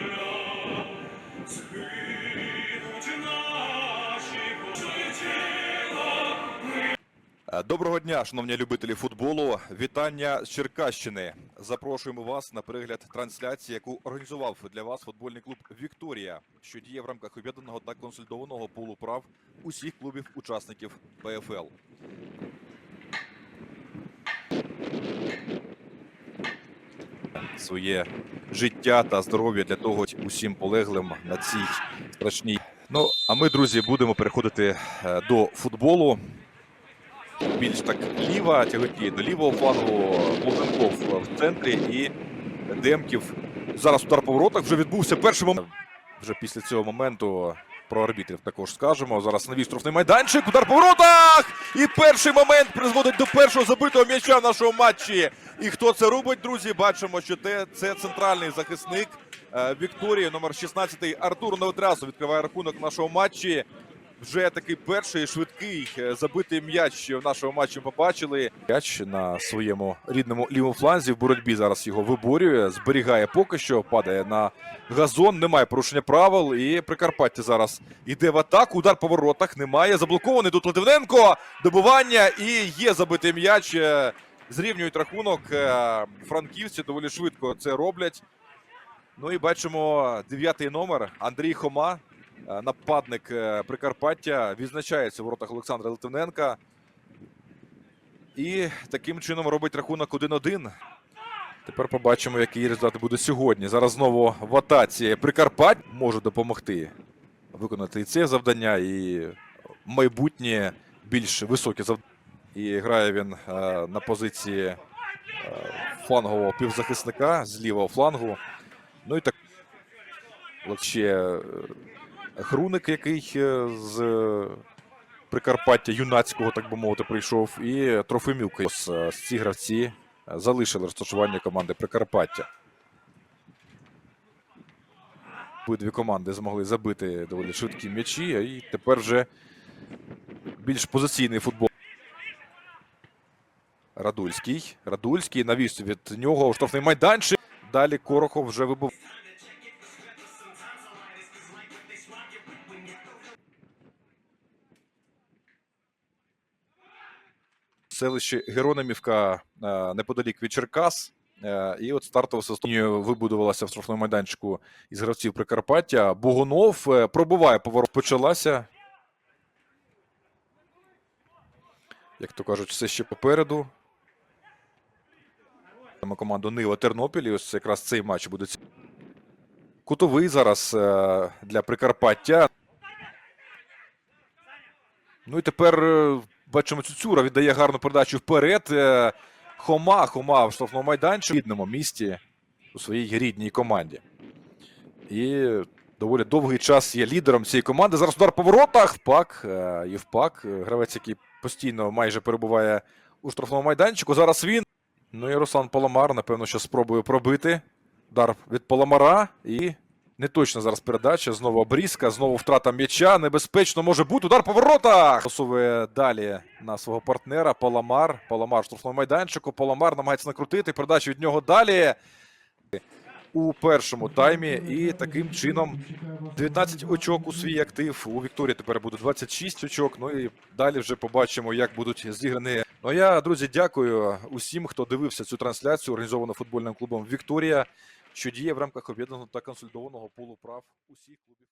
Е, Доброго дня, шановні любителі футболу. Вітання з Черкащини. Запрошуємо вас на перегляд трансляції, яку організував для вас футбольний клуб Вікторія, що діє в рамках об'єднаного та консолідованого пулу прав усіх клубів-учасників ПФЛ. Своє життя та здоров'я для того усім полеглим на цій страшній. Ну а ми, друзі, будемо переходити е, до футболу більш так ліва, тяготіє до лівого флангу, Лузенков в центрі і Демків. Зараз удар по воротах вже відбувся перший момент. Вже після цього моменту про арбітрів також скажемо. Зараз новий штрафний майданчик, удар по воротах! І перший момент призводить до першого забитого м'яча в нашому матчі. І хто це робить, друзі? Бачимо, що те, це центральний захисник е, Вікторії, номер 16 Артур Новотрясов відкриває рахунок в нашому матчі. Вже такий перший швидкий е, забитий м'яч в нашому матчі побачили. М'яч на своєму рідному лівому фланзі в боротьбі зараз його виборює, зберігає поки що, падає на газон, немає порушення правил. І Прикарпаття зараз іде в атаку. Удар по воротах немає. Заблокований тут Литвиненко. Добивання і є забитий м'яч. Зрівнюють рахунок. Е, Франківці доволі швидко це роблять. Ну і бачимо дев'ятий номер Андрій Хома. Е, Нападник е, Прикарпаття відзначається в воротах Олександра Литвиненка. І таким чином робить рахунок 1-1. Тепер побачимо, який результат буде сьогодні. Зараз знову в атаці Прикарпаття може допомогти виконати і це завдання, і майбутнє більш високе завдання. І грає він е, на позиції е, флангового півзахисника з лівого флангу. Ну і так ще Хруник, який е, з е, Прикарпаття юнацького, так би мовити, прийшов, і Трофимюк. Ці гравці залишили розташування команди Прикарпаття. Обидві команди змогли забити доволі швидкі м'ячі, і тепер вже більш позиційний футбол. Радульський. Радульський навіс від нього штрафний майданчик. Далі Корохов вже вибив. селище Геронимівка е, неподалік від Черкас. Е, І от стартова система вибудувалася в штрафному майданчику із гравців Прикарпаття. Богунов е, пробиває поворот. Почалася. Як то кажуть, все ще попереду. Маємо команду Нива Тернопіль. І ось якраз цей матч буде. Кутовий зараз е, для Прикарпаття. Ну і тепер е, бачимо, Цюцюра віддає гарну передачу вперед. Е, Хома, Хома в штрафному майданчику в рідному місті у своїй рідній команді. І доволі довгий час є лідером цієї команди. Зараз удар по воротах. Впак, е, Євпак, гравець, який постійно майже перебуває у штрафному майданчику. Зараз він. Ну і Руслан Паламар, напевно, що спробує пробити. Удар від Паламара і Неточна зараз передача. Знову обрізка, знову втрата м'яча. Небезпечно може бути. Удар по воротах. Посовує далі на свого партнера Паламар. Паламар в штрафному майданчику. Паламар намагається накрутити. Передача від нього далі. У першому таймі. І таким чином 19 очок у свій актив. У Вікторії тепер буде 26 очок. Ну і далі вже побачимо, як будуть зіграні. Ну а я, друзі, дякую усім, хто дивився цю трансляцію, організовану футбольним клубом Вікторія що діє в рамках об'єднаного та консолідованого полу прав усіх клубів.